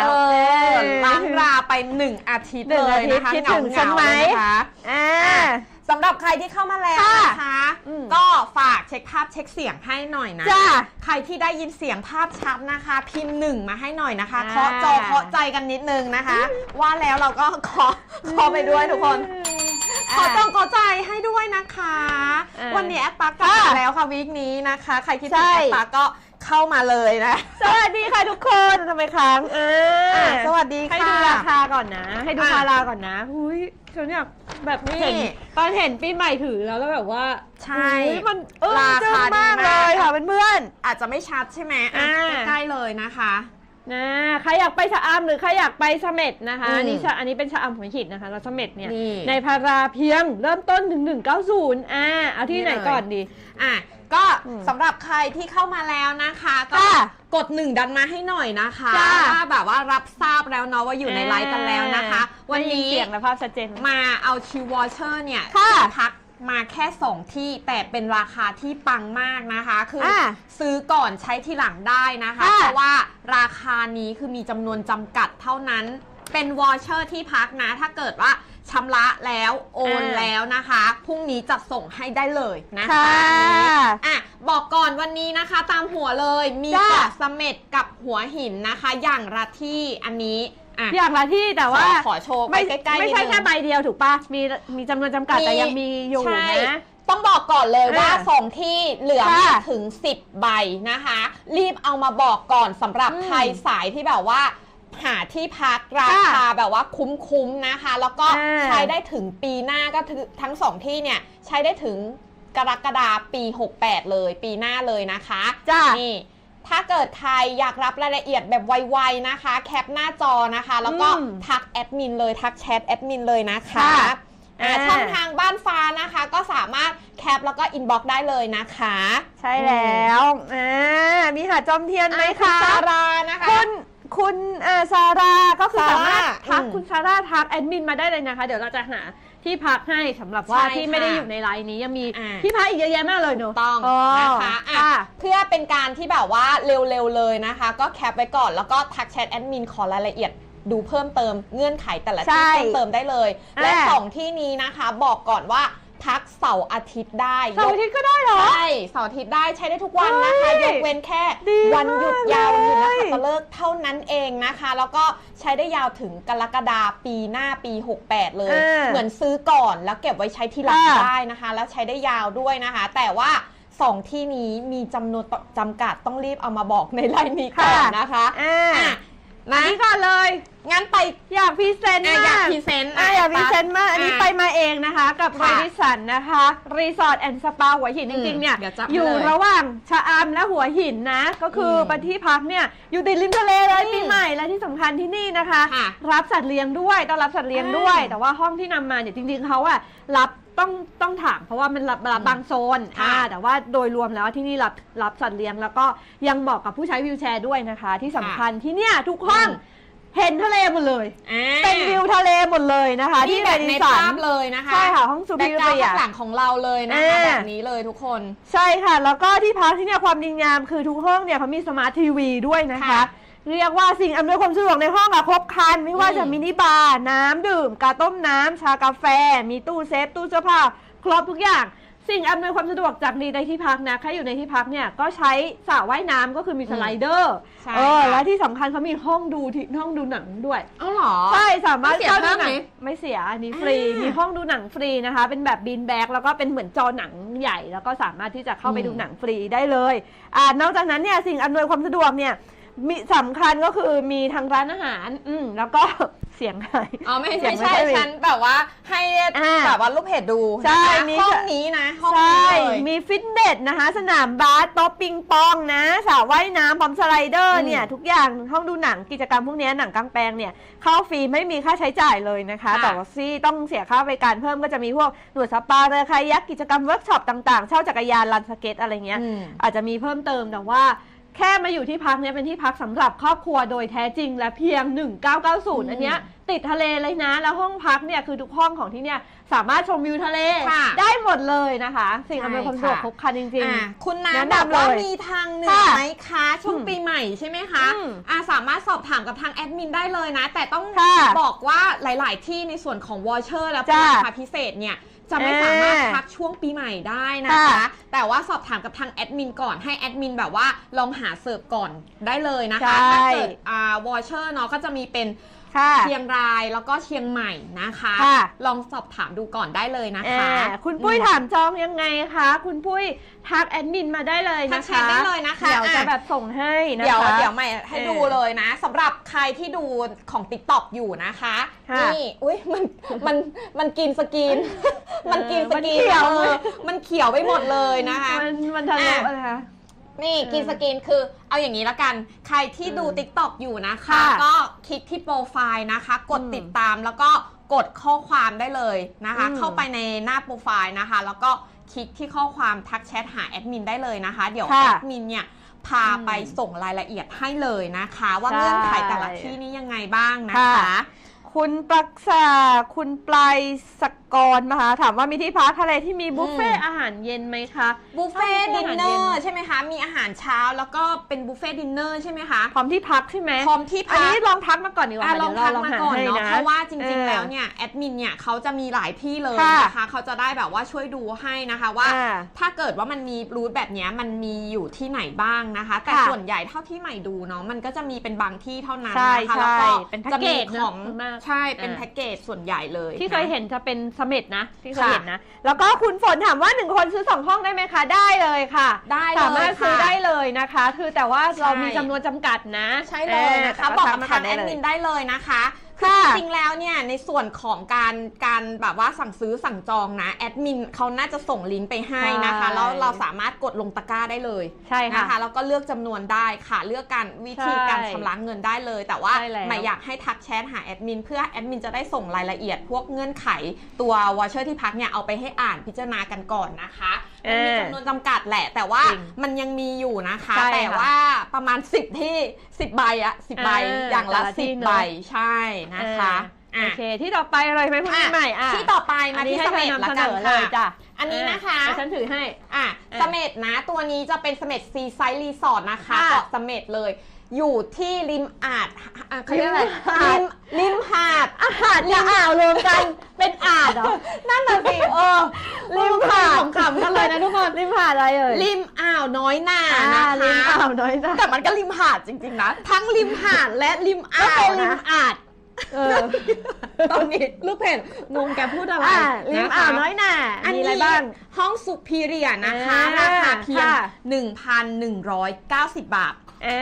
เจอสวนพึ่งแล้วเออเล้างราไปหนึ่งอาทิตย์หนึ่งเลยนะคะอาทิตย์คิดเหงาถึงฉันๆไหมเลยนะคะอ่า สำหรับใครที่เข้ามาแล้วค่ะนะคะ อืม ก็ฝากเช็คภาพเช็คเสียงให้หน่อยนะ จ้า ใครที่ได้ยินเสียงภาพชัดนะคะ พิมพ์หนึ่งมาให้หน่อยนะคะ อ่า เคาะจอเคาะใจกันนิดนึงนะคะ ว่าแล้วเราก็เคาะเคาะไปด้วยทุกคน ขอจองขอใจให้ด้วยนะคะ อ่าวันนี้แอปปักกลับมาค่ะแล้วค่ะวีคนี้นะคะ ใครคิดใช่ถึงแอปปักก็ เข้ามาเลยนะ สวัสดีค่ะทุกคนทำไมค้างอ่าอะสวัสดีให้ค่ะ ดูราคาก่อนนะ ให้ดูอะ พาราก่อนนะหุยฉันอยากแบบนี่เห็นตอนเห็นปีใหม่ถือแล้วแล้วแบบว่าใช่ อุ๊ยมันเออราจึ้งคาดีมาก มากเลยค่ะเพื่อนอาจจะไม่ชัดใช่ไหมอะอ่า ใกล้ๆเลยนะคะๆ นะใครอยากไปชะอำหรือใครอยากไปเสม็ดนะคะ อืมอันนี้ชะอันนี้เป็นชะอำหัวหินนะคะ แล้วเสม็ดเนี่ยนี่ ในพาราเพียงเริ่มต้นถึง190อ่าเอาที่นี่ไหนเลยก่อนดี อะก็อืมสำหรับใครที่เข้ามาแล้วนะคะ ก็ค่ะกดหนึ่งดันมาให้หน่อยนะคะจ้า ว่าแบบว่ารับทราบแล้วเนาะว่าอยู่ในไลฟ์กันแล้วนะคะ วันได้ยินี้เสียงและภาพชัดเจน มาเอาชิววอเชอร์เนี่ยค่ะ ที่พัก มาแค่ 2 ที่แต่เป็นราคาที่ปังมากนะคะ คือออ่าซื้อก่อนใช้ทีหลังได้นะคะค่ะเพราะว่าราคานี้คือมีจำนวนจำกัดเท่านั้นเป็นวอเชอร์ที่พักนะ ถ้าเกิดว่าชำระแล้วโอนอ่าแล้วนะคะ พรุ่งนี้จะส่งให้ได้เลยนะคะค่ะอันนี้อะบอกก่อนวันนี้นะคะ ตามหัวเลยมีจ้าเกาะเสม็ดกับหัวหินนะคะ อย่างละที่อันนี้ อะ อย่างละที่แต่ว่าขอขอโชว์ไปไม่ใกล้ๆไม่ใช่นิดนึง แค่ใบเดียวถูกปะมีมีจำนวนจำกัดแต่ยังมีอยู่ใช่นะ ต้องบอกก่อนเลยว่าอ่าสองที่เหลือค่ะไม่ถึง 10 ใบนะคะ รีบเอามาบอกก่อนสำหรับอืมใครสายที่แบบว่า หาที่พักราคาแบบว่าคุ้มๆนะคะ แล้วก็อ่า ใช้ได้ถึงปีหน้าก็คือทั้งสองที่เนี่ย ใช้ได้ถึงกรกฎาปี 68 เลย ปีหน้าเลยนะคะจ้านี่ ถ้าเกิดใครอยากรับรายละเอียดแบบไวๆนะคะ แคปหน้าจอนะคะ แล้วก็อืมทักแอดมินเลยทักแชทแอดมินเลยนะคะค่ะอ่าอ่า ช่องทางบ้านฟ้านะคะ ก็สามารถแคปแล้วก็อินบ็อกได้เลยนะคะใช่แล้วอ่ามีหาดจอมเทียนไหมอ่าณคะซารานะคะ คุณคุณอ่าซาร่าก็คือซาร่าสามารถทักอืม คุณซาร่าทักแอดมินมาได้เลยนะคะ เดี๋ยวเราจะหา ที่พักให้สำหรับว่าใช่ที่ไม่ได้ค่ะอยู่ในไลน์นี้ยังมีอ่า ที่พักอีกเยอะแยะมากเลยเนอะต้องอ๋อนะคะอะค่ะ เพื่อเป็นการที่แบบว่าเร็วๆเลยนะคะ ก็แคปไว้ก่อนแล้วก็ทักแชทแอดมินขอรายละเอียดดูเพิ่มเติมเงื่อนไขแต่ละที่ใช่เพิ่มเติมได้เลย และอ่า สองที่นี้นะคะบอกก่อนว่า ทักเสาร์อาทิตย์ได้เสาร์อาทิตย์ก็ได้เหรอ ใช่เสาร์อาทิตย์ได้ใช้ได้ทุกวันนะคะเฮ้ยยกเว้นแค่ดีวันหยุดยาวมากวันหยุดเลนักยขัตฤกษ์เท่านั้นเองนะคะ แล้วก็ใช้ได้ยาวถึงกรกฎาปีหน้าปี 68 เลยอ่าเหมือนซื้อก่อนแล้วเก็บไว้ใช้ทีหลังค่ะได้นะคะ แล้วใช้ได้ยาวด้วยนะคะ แต่ว่าสองที่นี้มีจำนวนจำกัดต้องรีบเอามาบอกในไลน์นี้ก่อนนะคะ อ่าอะอันนะนี้ก่อนเลย งั้นไปอยากพรีเซนต์อะมากอยากพรีเซนต์อะอยากพรีเซนต์มาก อันนี้อะไปมาเองนะคะ กับเรค่ะดิสันนะคะ รีสอร์ทแอนด์สปาหัวหินจริงๆเนี่ยเดี๋ยวจับอยู่ให้เลยระหว่างชะอำและหัวหินนะ ก็คืออมไปที่พักเนี่ยอยู่ติดริมทะเลเลยอืมปีใหม่และที่สำคัญที่นี่นะคะ ค่ะรับสัตว์เลี้ยงด้วยต้อนรับสัตว์เลี้ยงด้วย อ่าแต่ว่าห้องที่นำมาเนี่ยจริงๆเขาอะรับ ต้องต้องถามเพราะว่ามันรับรับบางโซนค่ะอ่าแต่ว่าโดยรวมแล้วที่นี่รับรับสัตว์เลี้ยง แล้วก็ยังเหมาะกับผู้ใช้วิวแชร์ด้วยนะคะ ที่สำคัญที่เนี่ยทุกห้องอืมเห็นทะเลหมดเลย อ่าเป็นวิวทะเลหมดเลยนะคะนี่ที่แบบในเรดิสัภาพเลยนะคะใช่ค่ะห้องซูแบ็บิกกราวเรีด์ยข้างหลังของเราเลยนะคะอ่า แบบนี้เลยทุกคน ใช่ค่ะ แล้วก็ที่พักที่เนี่ยความดีงามคือทุกห้องเนี่ยเขามีสมาร์ททีวีด้วยนะคะ ค่ะ เรียกว่าสิ่งอำนวยความสะดวกในห้องอะครบครัน ไม่ว่าอืมจะมินิบาร์น้ำดื่ม กาต้มน้ำชากาแฟ มีตู้เซฟ ตู้เสื้อผ้าครบทุกอย่าง สิ่งอำนวยความสะดวกจากดีในที่พักนะใครอยู่ในที่พักเนี่ยก็ใช้สระว่ายน้ำก็คือมีสไลเดอร์ใช่เออค่ะ และที่สำคัญเขามีห้องดูที่ห้องดูหนังด้วย เอ้าเหรอ ใช่สามารถไม่เสียเข้าดูเพิ่มหนังไหมไม่เสียอันนี้ฟรีอ่ามีมีห้องดูหนังฟรีนะคะ เป็นแบบบีนแบ็กแล้วก็เป็นเหมือนจอหนังใหญ่ แล้วก็สามารถที่จะเข้าไปอืม ดูหนังฟรีได้เลยอ่านอกจากนั้นเนี่ยสิ่งอำนวยความสะดวกเนี่ย มีสำคัญก็คือมีทางร้านอาหาร อืมแล้วก็เสียงหาย อ๋อไม่เสียงไม่ใช่ไม่ค่อยมีฉันแบบว่าให้อ่าแบบว่าลูกเพจดูใช่นะคะมี ห้องนี้นะห้องใช่ นี้เลยมีฟิตเนสนะคะ สนามบาสโต๊ะปิงปองนะสระว่ายน้ำพร้อมสไลเดอร์อืมเนี่ย ทุกอย่างห้องดูหนังกิจกรรมพวกเนี้ยหนังกลางแปลงเนี่ย เข้าฟรีไม่มีค่าใช้จ่ายเลยนะคะ ค่ะ แต่ว่าซี่ต้องเสียค่าบริการเพิ่มก็จะมีพวกหนวดสปาเรือคายักกิจกรรมเวิร์กช็อปต่างๆ เช่าจักรยานลันสเก็ตอะไรเงี้ย อืม อาจจะมีเพิ่มเติมแต่ว่า แค่มาอยู่ที่พักเนี่ยเป็นที่พักสำหรับครอบครัวโดยแท้จริงและเพียง 1990 อันเนี้ยติดทะเลเลยนะ แล้วห้องพักเนี่ยคือทุกห้องของที่เนี่ยสามารถชมวิวทะเล ค่ะได้หมดเลยนะคะ สิ่งใช่อำนวยความสะดวกค่ะครบครันจริง อะคุณแนะน้ำนำบอกว่าเลยมีทางเหนือค่ะไหมคะ ช่วงอืมปีใหม่ใช่ไหมคะอืมอะสามารถสอบถามกับทางแอดมินได้เลยนะ แต่ต้องค่ะบอกว่าหลาย ๆ ที่ในส่วนของวอเชอร์และจ้าราคาพิเศษเนี่ย จะไม่สามารถเอ่อพักช่วงปีใหม่ได้นะคะค่ะแต่ว่าสอบถามกับทางแอดมินก่อนให้แอดมินแบบว่าลองหาเสิร์ฟก่อนได้เลยนะคะใช่ถ้าเกิดอ่าวอเชอร์เนาะก็จะมีเป็นๆ ค่ะเชียงรายแล้วก็เชียงใหม่นะคะ ค่ะ ลองสอบถามดูก่อนได้เลยนะคะอ่าคุณปุ้ยถามจองยังไงคะ คุณปุ้ยทักแอดมินมาได้เลยทันะกแชคะทได้เลยนะคะเดี๋ยวจะอะแบบส่งให้นะคะ เดี๋ยวเดี๋ยวใหม่ให้เออดูเลยนะสำหรับใครที่ดูของ t ิ k t o k อยู่นะคะ ค่ะนี่ อุ้ยมันมันมันกินสกรีนมันกินสกรีนมันเขียว เออมันเขียวไปหมดเลยนะคะ มันมันทะลุอะ อะไรคะ นี่เออกินสกรีนคือเอาอย่างนี้ละกัน ใครที่ดูอืม t ิ k t o k อยู่นะคะ ค่ะก็คลิกที่โปรไฟล์นะคะ กดอืมติดตามแล้วก็กดข้อความได้เลยนะคะ อืม เข้าไปในหน้าโปรไฟล์นะคะ แล้วก็คลิกที่ข้อความทักแชทหาแอดมินได้เลยนะคะ เดี๋ยวค่ะแอดมินเนี่ยพาอืมไปส่งรายละเอียดให้เลยนะคะ ว่าใช่ เงื่อนไขแต่ละที่นี่ยังไงบ้างนะค่ะคะ คุณปรักษาคุณปลายสก รมาถามว่ามีที่พักทะเลที่มีบุฟเฟ่ต์อาหารเย็นไหมคะ บุฟเฟ่ต์ชอบดิบุฟนเฟ่ต์อาหารเนอเย็ร์นใช่ไหมคะ มีอาหารเช้าแล้วก็เป็นบุฟเฟ่ต์ดินเนอร์ใช่ไหมคะ พร้อมที่พักใช่ไหมพร้อมที่อันพักนี้ลองทักมาก่อนดีกว่าอะลเดี๋องยวทักเรามาหก่อนให้เนาะนะเพราะว่าจเอริงอๆแล้วเนี่ยแอดมินเนี่ยเขาจะมีหลายที่เลยค่ะนะคะ เขาจะได้แบบว่าช่วยดูให้นะคะว่าอ่าถ้าเกิดว่ามันมีรูทแบบเนี้ยมันมีอยู่ที่ไหนบ้างนะคะ แต่ค่ะส่วนใหญ่เท่าที่ใหม่ดูเนาะมันก็จะมีเป็นบางที่เท่านั้นใช่นะคะใช่แล้วก็เป็นแพ็กจะเกมีจนะของส่วนมากใช่เป็นอ่าแพ็กเกจส่วนใหญ่เลย ที่เคยนะเห็นจะเป็นเสม็ดนะ ที่เคยค่ะเห็นนะ แล้วก็คุณฝนถามว่าหนึ่งคนซื้อสองห้องได้ไหมคะ ได้เลยค่ะ ได้เลยสามารถซื้อค่ะได้เลยนะคะ คือแต่ว่าเราใช่มีจำนวนจำกัดนะ ใช่เลยนะคะเบอกกับแต่ทางทัแอดได้เลยมินได้เลยนะคะ ค่ะ จริงๆแล้วเนี่ยในส่วนของการการแบบว่าสั่งซื้อสั่งจองนะแอดมินเขาน่าจะส่งลิงก์ไปให้นะคะ ใช่แล้วเราสามารถกดลงตะกร้าได้เลยใช่ค่ะนะคะแล้วก็เลือกจำนวนได้ค่ะ เลือกการวิธีใช่การชำระเงินได้เลย แต่ว่าใช่แล้วไม่อยากให้ทักแชทหาแอดมินเพื่อแอดมินจะได้ส่งรายละเอียด พวกเงื่อนไขตัววอเชอร์ที่พักเนี่ยเอาไปให้อ่านพิจารณากันก่อนนะคะมันมีจำนวนจำกัดแหละ แต่ว่าจริงมันยังมีอยู่นะคะใช่แต่ค่ะว่าประมาณ 10 ที่ 10 ใบอะ10 ใบเอออย่างละแต่ละที่10เนอะใบ ใช่นะคะโอเค ที่ต่อไปเลยไหมคุณอะใหม่อะที่ต่อไปอัมานนี้ที่ให้เสเธอม็ดนำละเสนกันอเลยค่ะจ้ะอันนี้นะคะเดี๋ยวฉันถือให้อะอะเสม็ดนะ ตัวนี้จะเป็นเสม็ดซีไซด์รีสอร์ทนะคะค่ะเกาะเสม็ดเลย อยู่ที่ริมอาดอะเขาเรียกอะไรริมหาดริมริมหาด อาหารกับอ่าวรวมกัน เป็นอาดเหรอ นั่นน่ะสิเออริมหาดขำๆกันเลยนะทุกคน ริมหาดอะไรเอ่ย ริมอ่าวน้อยหนาอ่านะริมคะอ่าวน้อยจ้ะแต่มันก็ริมหาดจริงๆนะ ทั้งริมหาดและริมก็อ่าเป็วนริมนะอาดเออตอนนี้ลูกเพจงงแกพูดอะไรอ่าริมนะคะอ่าวน้อยหน่าอันมีนี้อะไรบ้างห้องสุพีเรียนะคะอ่าราคาเพียงค่ะ1,190 บาท อ่า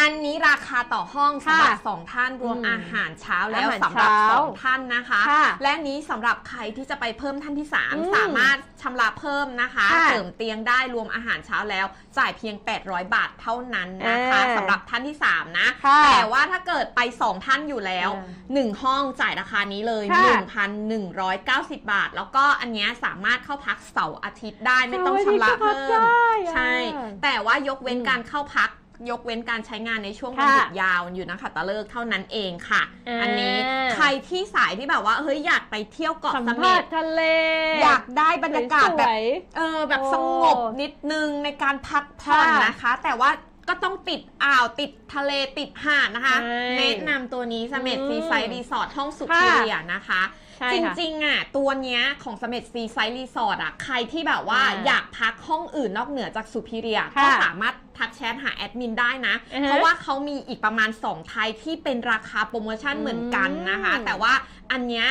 อันนี้ราคาต่อห้องค่ะสำหรับสองท่านรวมอืมอาหารเช้าแล้วอาหารสำหรับเช้าสองท่านนะคะค่ะและนี้สำหรับใครที่จะไปเพิ่มท่านที่อืม3สามารถชำระเพิ่มนะคะค่ะเสริมเตียงได้รวมอาหารเช้าแล้ว จ่ายเพียง 800 บาทเท่านั้นนะคะอ่าสำหรับท่านที่ 3นะค่ะแต่ว่าถ้าเกิดไป 2 ท่านอยู่แล้วอ่1ห้องจ่ายราคานี้เลยค่ะ1,190 บาท แล้วก็อันเนี้ยสามารถเข้าพักเสาร์อาทิตย์ได้ไม่ต้องชำระเสาร์อาทิตย์ก็พักเพิ่มได้อะใช่ แต่ว่ายกเว้นอืมการเข้าพัก ยกเว้นการใช้งานในช่วงวันค่ะหยุดยาวอยู่นะคะตะเลิกเท่านั้นเองค่ะอ่าอันนี้ใครที่สายที่แบบว่าเฮ้ยอยากไปเที่ยวเกาะสัมเสผัม็สดทะเล อยากได้บรรยากาศแบบสวยเออแบบโอ้สงบนิดนึงในการพักผ่อนค่ะนะคะ แต่ว่าก็ต้องติดอ่าวติดทะเลติดหาดนะคะใช่แนะนำตัวนี้เสม็ดอืมซีไซด์รีสอร์ทห้องสุค่ะพีเรียนะคะใช่จค่ะริงๆอะตัวเนี้ยของเสม็ดซีไซด์รีสอร์ทอะใครที่แบบว่าอ่าอยากพักห้องอื่นนอกเหนือจากสุพีเรียค่ะก็สามารถ ทักแชทหาแอดมินได้นะอือฮะเพราะว่าเขามีอีกประมาณ 2 ไทยที่เป็นราคาโปรโมชั่นเหมือนกันนะคะอืมแต่ว่าอันเนี้ย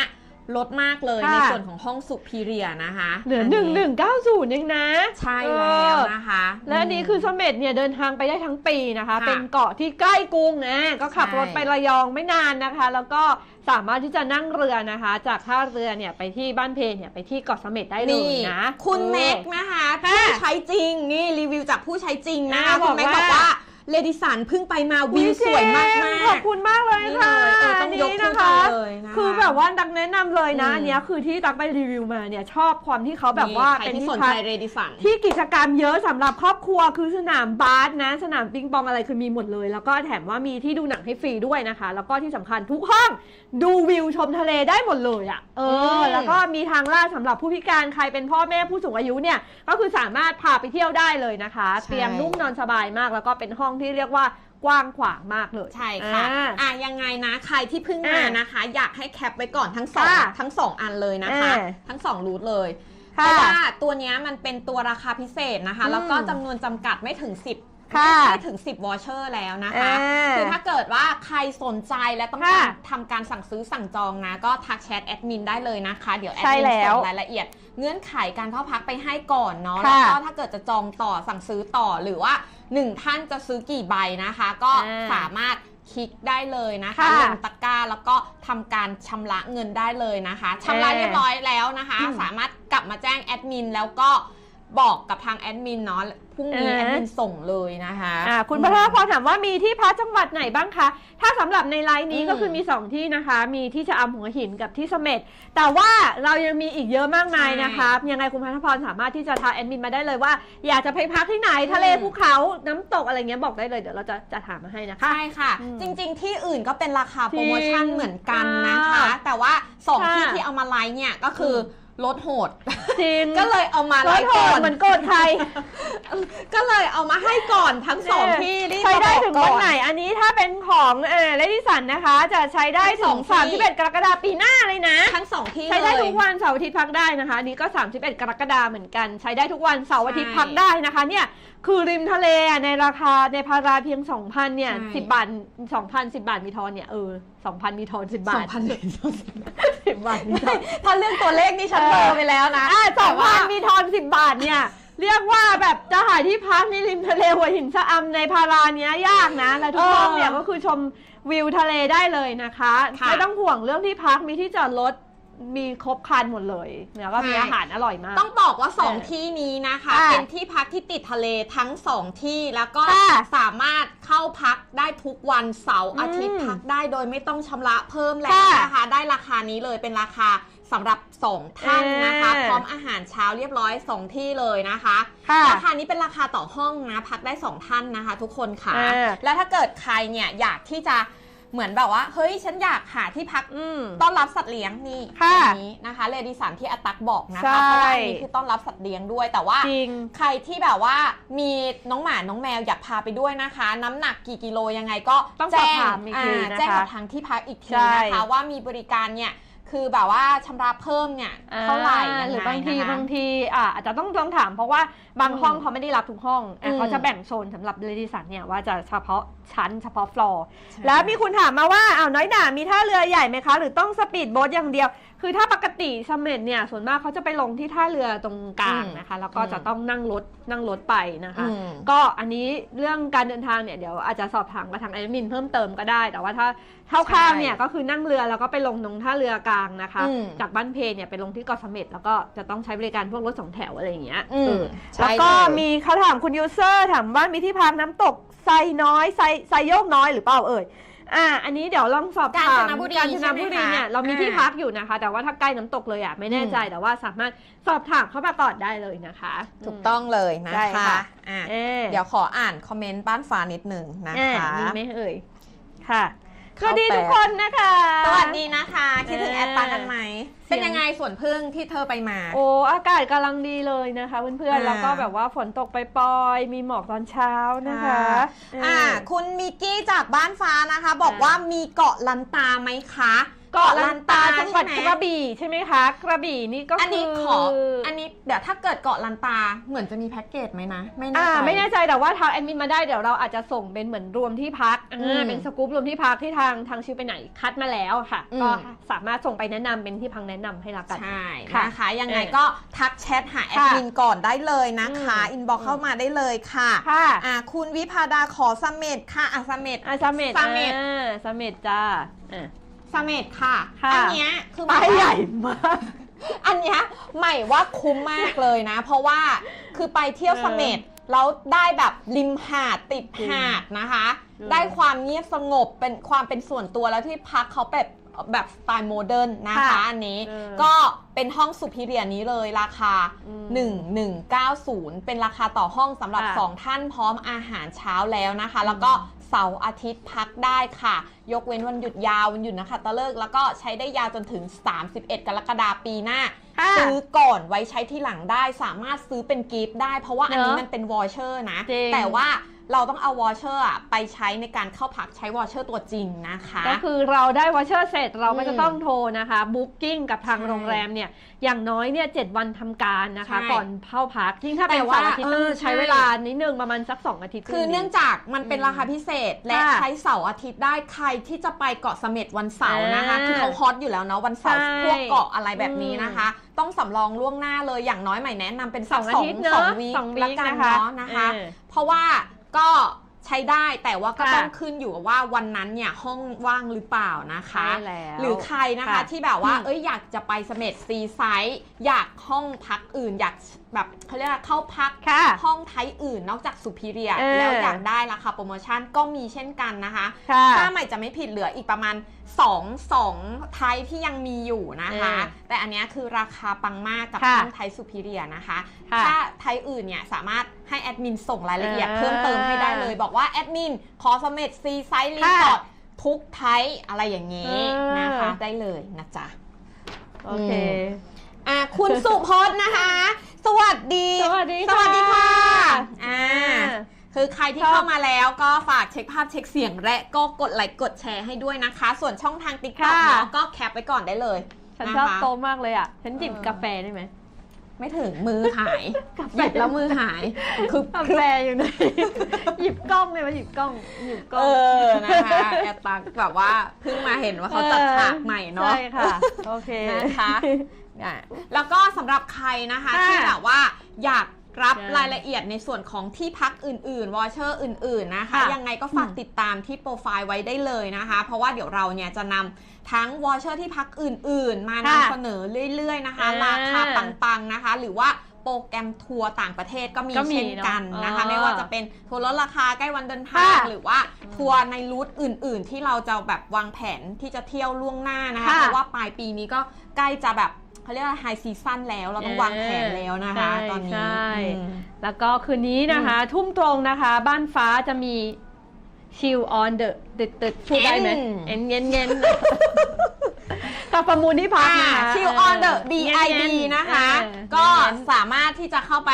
ลดมากเลยค่ะ ในส่วนของห้องสุพีเรียนะคะเหลือหนึ่งหนึ่งเก้าศูนย์เองนะ ใช่แล้วนะคะ และอันนี้คือเสม็ดเนี่ยเดินทางไปได้ทั้งปีนะคะ ค่ะเป็นเกาะที่ใกล้กรุงนะก็ขับใช่ รถไประยองไม่นานนะคะ แล้วก็สามารถที่จะนั่งเรือนะคะ จากท่าเรือเนี่ยไปที่บ้านเพเนี่ยไปที่เกาะเสม็ดได้เลยนะคุณออ แม็กซ์นะคะค่ะผู้ใช้จริงนี่รีวิวจากผู้ใช้จริงนะคะอ่าคุณแม็กซ์บบออกกว่า ว่า เลดิสันเพิ่งไปมาวิวสวยมากมากขอบคุณมากเลยนี่ค่ะเลยเออต้องยกนขึ้นี้นนะคะเลยนะคะคือแบบว่าตักแนะนำเลยนะอืมอันเนี้ยคือที่ตักไปรีวิวมาเนี่ยชอบความที่เขาแบบว่าใครเป็นที่ที่สนพัใจกเรดิสันที่กิจกรรมเยอะสำหรับครอบครัวคือสนามบาสนะ สนามปิงปองอะไรคือมีหมดเลย แล้วก็แถมว่ามีที่ดูหนังให้ฟรีด้วยนะคะ แล้วก็ที่สำคัญทุกห้องดูวิวชมทะเลได้หมดเลยอะ่ะเออมแล้วก็มีทางลาดสำหรับผู้พิการใครเป็นพ่อแม่ผู้สูงอายุเนี่ยก็คือสามารถพาไปเที่ยวได้เลยนะคะ เตียงนุ่มนอนสบายมากแล้วก็เป็นห้องที่เรียกว่ากว้างขวางมากเลย ใช่ค่ะ อ่าอะยังไงนะ ใครที่เพิ่งมาอ่านะคะ อยากให้แคปไว้ก่อนทั้งสองค่ะทั้งสองอันเลยนะคะอ่าทั้งสองรูทเลยเพค่ะราะว่าตัวเนี้ยมันเป็นตัวราคาพิเศษนะคะอืมแล้วก็จำนวนจำกัดไม่ถึง 10ค่ะไม่ถึง 10 วอเชอร์แล้วนะคะอ่าคือถ้าเกิดว่าใครสนใจและต้องค่ะการทำการสั่งซื้อสั่งจองนะ ก็ทักแชทแอดมินได้เลยนะคะ เดี๋ยวแอดใช่มินแล้วส่งรายละเอียด เงื่อนไขการเข้าพักไปให้ก่อนเนาะค่ะแล้วก็ถ้าเกิดจะจองต่อสั่งซื้อต่อหรือว่าหนึ่งท่านจะซื้อกี่ใบนะคะ ก็อ่าสามารถคลิกได้เลยนะคะค่ะลงตะกร้าแล้วก็ทำการชำระเงินได้เลยนะคะชำระเอ่อเรียบร้อยแล้วนะคะอืมสามารถกลับมาแจ้งแอดมินแล้วก็ บอกกับทางแอดมินเนาะพรุ่งนี้อ่าแอดมินส่งเลยนะคะอ่าคุณพัทรพรถามว่ามีที่พักจังหวัดไหนบ้างคะ ถ้าสำหรับในไลน์นี้อืมก็คือมี 2 ที่นะคะ มีที่ชะอำหัวหินกับที่เสม็ดแต่ว่าเรายังมีอีกเยอะมากมายนะคะยังไงคุณพัทรพรสามารถที่จะทักแอดมินมาได้เลยว่า อยากจะไปพักที่ไหนทะเลอืมภูเขาน้ำตกอะไรเงี้ยบอกได้เลยเดี๋ยวเราจะจะถามมาให้นะคะใช่ค่ะอืมจริง ๆ ที่อื่นก็เป็นราคาโปรโมชั่นจริงเหมือนกันนะคะค่ะแต่ว่าสองค่ะที่ที่เอามาไลฟ์เนี่ยก็คืออ ลดโหด จริงก็เลยเอามารไลถฟ์โหก่อดนเหมือนโกรธใคร ก็เลยเอามาให้ก่อนทั้งสองที่รีบใช้ได้มาบอกถึงก่วันอนไหน อันนี้ถ้าเป็นของเออเลดี้สันนะคะ จะใช้ได้ทั้งสถึองงที่31กรกฎาคมปีหน้าเลยนะ ทั้งสองที่ใช้ได้เลยทุกวันเสาร์อาทิตย์พักได้นะคะอันนี้ก็ 31 กรกฎาคมเหมือนกัน ใช้ได้ทุกวันเสาร์อาทิตย์ใช่พักได้นะคะเนี่ย คือริมทะเลอะในราคาในพาราเพียง2,000เนี่ยใช่10บาท2,000 10บาทมีทอนเนี่ยเออ2,000มีทอน10บาสอทงพัน10บาทมีทอน ถ้าเรื่องตัวเลขนี่ฉันเออเบลอร์ไปแล้วนะอะสแต่องว่าพันมีทอน10บาทเนี่ย เรียกว่าแบบจะหาที่พักในริมทะเลหัวหินชะอำในพาราเนี้ยยากนะและทุกห้องเนี่ยก็คือชมวิวทะเลได้เลยนะคะ ค่ะ ไม่ต้องห่วงเรื่องที่พักมีที่จอดรถ มีครบครันหมดเลยแล้วก็มีใช่อาหารอร่อยมาก ต้องบอกว่าเออ2ที่นี้นะคะค่ะเป็นที่พักที่ติดทะเลทั้ง 2 ที่แล้วก็ค่ะสามารถเข้าพักได้ทุกวันเสาร์อาทิตย์อืมพักได้โดยไม่ต้องชำระเพิ่มแล้วค่ะนะคะ ได้ราคานี้เลยเป็นราคาสำหรับ 2 ท่านนะคะ เออ พร้อมอาหารเช้าเรียบร้อย 2 ที่เลยนะคะ ค่ะ ราคานี้เป็นราคาต่อห้องนะ พักได้ 2 ท่านนะคะ ทุกคนค่ะ เออแล้วถ้าเกิดใครเนี่ยอยากที่จะ เหมือนแบบว่า เฮ้ย ฉันอยากหาที่พักอืม ต้อนรับสัตว์เลี้ยงนี่ค่ะอันนี้นะคะเลดี้สันที่อาตักบอกนะใช่คะเพราะว่าอันนี้คือต้อนรับสัตว์เลี้ยงด้วยแต่ว่าจริง ใครที่แบบว่ามีน้องหมาน้องแมวอยากพาไปด้วยนะคะ น้ำหนักกี่กิโลยังไงก็ต้องแจ้สอบถามอีกทีอ่านะคะ แจ้งกับทางที่พักอีกทีใช่ นะคะว่ามีบริการเนี่ย คือแบบว่าชำระเพิ่มเนี่ยเท่าไหร่อ่ยังไงหรือบางทีนะคะบางทีอ่าอาจจะต้องต้องถามเพราะว่าบางอืมห้องเขาไม่ได้รับทุกห้องอะอืมเขาจะแบ่งโซนสำหรับเลดี้สันเนี่ยว่าจะเฉพาะชั้นเฉพาะฟลอร์ใช่แล้วมีคุณถามมาว่าอ้าวน้อยหนามีท่าเรือใหญ่ไหมคะ หรือต้องสปีดโบ๊ทอย่างเดียว คือถ้าปกติเสมเด็จเนี่ยส่วนมากเขาจะไปลงที่ท่าเรือตรงกลางอืมนะคะ แล้วก็อืมจะต้องนั่งรถนั่งรถไปนะคะอืมก็อันนี้เรื่องการเดินทางเนี่ยเดี๋ยวอาจจะสอบถามกับทางแอดมินเพิ่มเติมก็ได้ แต่ว่าถ้าเท่าข้ามเนี่ยก็คือนั่งเรือแล้วก็ไปลงตรงท่าเรือกลางนะคะอืมจากบ้านเพเนี่ยไปลงที่เกาะเสม็ดแล้วก็จะต้องใช้บริการพวกรถสองแถวอะไรอย่างเงี้ยอืมเออใช่แล้วก็เลยมีเขาถามคุณยูเซอร์ถามว่ามีที่พักน้ำตกไซน้อยไซไซโยกน้อยหรือเปล่าเอ่ย อ่า อันนี้เดี๋ยวลองสอบถามกาญจนบุรีกาญจนบุรีใช่ไหมคะเนี่ยเรามีที่อ่า พักอยู่นะคะ แต่ว่าถ้าใกล้น้ำตกเลยอะไม่แน่ใจแต่ว่าสามารถสอบถามเข้ามาก่อนได้เลยนะคะ ถูกต้องเลยนะใช่คะค่ะ อะเอ๊ะเดี๋ยวขออ่านคอมเมนต์บ้านฟ้านิดหนึ่งนะอ่าคะ มีไหมเอ่ยค่ะ สเข้าวัสดีแปดทุกคนนะคะ สวัสดีนะคะ คิดถึงเออแอดปากันไหมเสียงเป็นยังไงสวนพึ่งที่เธอไปมา โอ้อากาศกำลังดีเลยนะคะ เพื่อนๆอ่าแล้วก็แบบว่าฝนตกไปปลอยๆมีหมอกตอนเช้านะคะ อ่าเออคุณมิกกี้จากบ้านฟ้านะคะ บอกอ่าว่ามีเกาะลันตาไหมคะ เกาะลันตาจังหวัดใช่กไมระบี่ใช่ไหมคะ กระบี่นี่ก็อันคืนี้อขอ อันนี้เดี๋ยวถ้าเกิดเกาะลันตาเหมือนจะมีแพ็กเกจไหมนะ ไม่แน่อ่าใจ ไม่แน่ใจแต่ว่าทางแอดมินมาได้เดี๋ยวเราอาจจะส่งเป็นเหมือนรวมที่พักอ่าอืมเป็นสกู๊ปรวมที่พักที่ทางทางชื่อไปไหนคัดมาแล้วค่ะ อืม ก็สามารถส่งไปแนะนำเป็นที่พังแนะนำให้ละกัน ใช่ค่ะนะคะยังไงเออก็ทักแชทหาแอดค่ะมินก่อนได้เลยนะคะอืม อินบ็อกเข้ามาได้เลยค่ะค่ะอ่าคุณวิพาดาขอสมเม็ดค่ะอะสมเม็ดอะสเม็ดเสม็ดอ่าสเม็ดจ้าอะ สมเม็ดค่ะ ค่ะ อัเนี้ยคือไปแบบว่าใหญ่มาก อันเนี้ยใหม่ว่าคุ้มมากเลยนะ เพราะว่าคือไปเที่ยวเออเสม็ดแล้วได้แบบริมหาดติดหาดนะคะ อืมได้ความเงียบสงบเป็นความเป็นส่วนตัวแล้วที่พักเขาแบบแบบสไตล์โมเดิร์นนะคะค่ะอันนี้ เออก็เป็นห้องสุพิเรียนี้เลยราคา อืม1190 เป็นราคาต่อห้องสำหรับ ค่ะ 2 ท่านพร้อมอาหารเช้าแล้วนะคะ แล้วก็ เสาร์อาทิตย์พักได้ค่ะ ยกเว้นวันหยุดยาววันหยุดนะคะตะเลิกษ์แล้วก็ใช้ได้ยาวจนถึง 31 กรกฎาคมปีหน้า ค่ะซื้อก่อนไว้ใช้ที่หลังได้สามารถซื้อเป็นกิฟต์ได้ เพราะว่าอันนี้เนอะมันเป็นวอเชอร์นะ จริง แต่ว่า เราต้องเอาวอเชอร์อะไปใช้ในการเข้าพักใช้วอเชอร์ตัวจริงนะคะ ก็คือเราได้วอเชอร์เสร็จเราก็อืมจะต้องโทรนะคะบุ๊กิ้งกับทางใช่โรงแรมเนี่ยอย่างน้อยเนี่ยเจ็ดวันทำการนะคะใช่ก่อนเข้าพักยิ่งถ้าเป็นแต่ว่าเสาร์อาทิตย์ต้องเออใช้ใช่เวลานิดนึงประมาณสักสองอาทิตย์ คือรึ่เนื่องจากมันเป็นราคาพิเศษและค่ะใช้เสาร์อาทิตย์ได้ใครที่จะไปเกาะเสม็ดวันเสาร์นะคะอ่าคือเขาฮอตอยู่แล้วเนาะวันเสาร์ใช่พวกเกาะอะไรแบบนี้นะคะ ต้องสำรองล่วงหน้าเลยอย่างน้อยใหม่แนะนำเป็นสองอาทิตย์เนสอะองวีสองวีละคกันนะคะเนาะนะคะเออเพราะว่า ก็ ใช้ได้แต่ว่าก็ค่ะต้องขึ้นอยู่กับว่าวันนั้นเนี่ยห้องว่างหรือเปล่านะคะใช่แล้วหรือใครนะคะค่ะที่แบบว่าอืมเอ้ยอยากจะไปเสม็ดซีไซด์อยากห้องพักอื่น อยากแบบเขาเรียกว่าเข้าพักค่ะห้องไทยอื่นนอกจากสุพิเรียเออแล้วอยากได้ราคาโปรโมชั่นก็มีเช่นกันนะคะค่ะถ้าใหม่จะไม่ผิดเหลืออีกประมาณ2 2ไทยที่ยังมีอยู่นะคะเออแต่อันเนี้ยคือราคาปังมากกับค่ะห้องไทยสุพิเรียนะคะค่ะถ้าไทยอื่นเนี่ยสามารถให้แอดมินส่งรายละเอียดเออเพิ่มเติมให้ได้เลย บอกว่าแอดมินขอสมเม็ดซีไซส์รีค่ะสอร์ททุกไทยอะไรอย่างนี้เออนะคะ ได้เลยนะจ๊ะ โอเคอะคุณสุพจน์นะคะ สวัสดี สวัสดีสวัสดีค่ะค่ะอ่าอ่าคือใครที่ชอบเข้ามาแล้วก็ฝากเช็คภาพเช็คเสียงและก็กดไลค์กดแชร์ให้ด้วยนะคะ ส่วนช่องทางติ๊กต็อกค่ะเนาะก็แคปไว้ก่อนได้เลย ฉันนะชอบคะโตะมากเลยอะ ฉันจิบเออกาแฟได้ไหม ไม่ถึงมือหายกาแฟหยิบแล้วมือหาย คือกาแฟอยู่ไหนหยิบกล้องเลยมาหยิบกล้องหยิบกล้เอองอนะคะแอดตักแบบว่าเพิ่งมาเห็นว่าเขาจัดฉากใหม่เนาะใช่ค่ะโอเคนะคะอะแล้วก็สำหรับใครนะคะค่ะที่แบบว่าอยาก รับใช่รายละเอียดในส่วนของที่พักอื่นๆ วอเชอร์อื่น ๆ นะคะค่ะยังไงก็ฝากติดตามที่โปรไฟล์ไว้ได้เลยนะคะ เพราะว่าเดี๋ยวเราเนี่ยจะนำทั้งวอเชอร์ที่พักอื่น ๆ มานำค่ะเสนอเรื่อย ๆ นะคะอ่าราคาปัง ๆ นะคะ หรือว่าโปรแกรมทัวร์ต่างประเทศก็มีก็มีเช่นกันนะคะเนอะไม่ว่าจะเป็นทัวร์ลดราคาใกล้วันเดินทางค่ะหรือว่าทัวร์ในรูทอื่น ๆ ที่เราจะแบบวางแผนที่จะเที่ยวล่วงหน้านะคะค่ะเพราะว่าปลายปีนี้ก็ใกล้จะแบบ เขาเรียกว่าไฮซีซั่นแล้วเราต้องวางแผนแล้วนะคะใช่ตอนนี้ใช่อืมแล้วก็คืนนี้นะคะ ทุ่มตรงนะคะ บ้านฟ้าจะมีชิลออนเดอะตึดตึดพูดได้ไหม N เอ็นเย็นเย็นกับประมูลที่พักนะคะชิลออนเดอะเ BID นะคะเออก็เย็นๆสามารถที่จะเข้าไป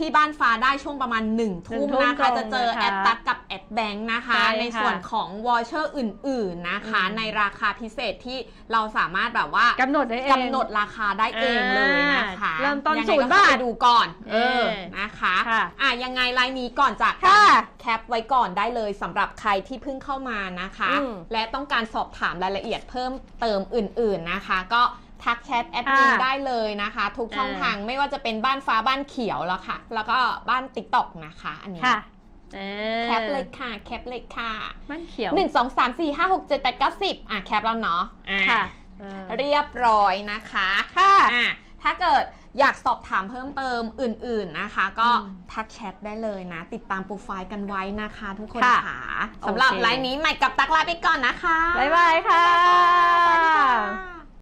ที่บ้านฟ้าได้ช่วงประมาณ1นึ่ทุ่มหนึ่งทุ่มนะคะตรงจะเจอนะคะแอดตักกับแอดแบงค์นะคะใช่ในค่ะส่วนของวอเชอร์อื่น ๆนะคะอืมในราคาพิเศษที่เราสามารถแบบว่ากำหนดได้เองกำหนดราคาได้เองเลยนะคะเริ่มต้นยังไงศูนย์ก็เข้บาทไปดูก่อน เออเออนะคะค่ะอะยังไงไลน์นี้ก่อนจากค่ะแคปไว้ก่อนได้เลยสำหรับใครที่เพิ่งเข้ามานะคะอืมและต้องการสอบถามรายละเอียดเพิ่มเติมอื่น ๆนะคะ ก็ ทักแชทแอดมินค่ะได้เลยนะคะ ทุกช่องอ่าทางไม่ว่าจะเป็นบ้านฟ้าบ้านเขียวแล้วค่ะ แล้วก็บ้านติ๊กต็อกนะคะ อันนี้ค่ะเออแคปเลยค่ะ แคปเลยค่ะบ้านเขียวหนึ่งสองสามสี่ห้าหกเจ็ดแปดเก้าสิบอะแคปแล้วเนาะอะค่ะเออเรียบร้อยนะคะค่ะอะถ้าเกิดอยากสอบถามเพิ่มเติมอื่น ๆนะคะ ก็อืมทักแชทได้เลยนะ ติดตามโปรไฟล์กันไว้นะคะทุกคนค่ะค่ะสำหรับโอเคไลน์นี้ใหม่กับตักลาไปก่อนนะคะ บ๊ายบายค่ะสวัสดีค่ะ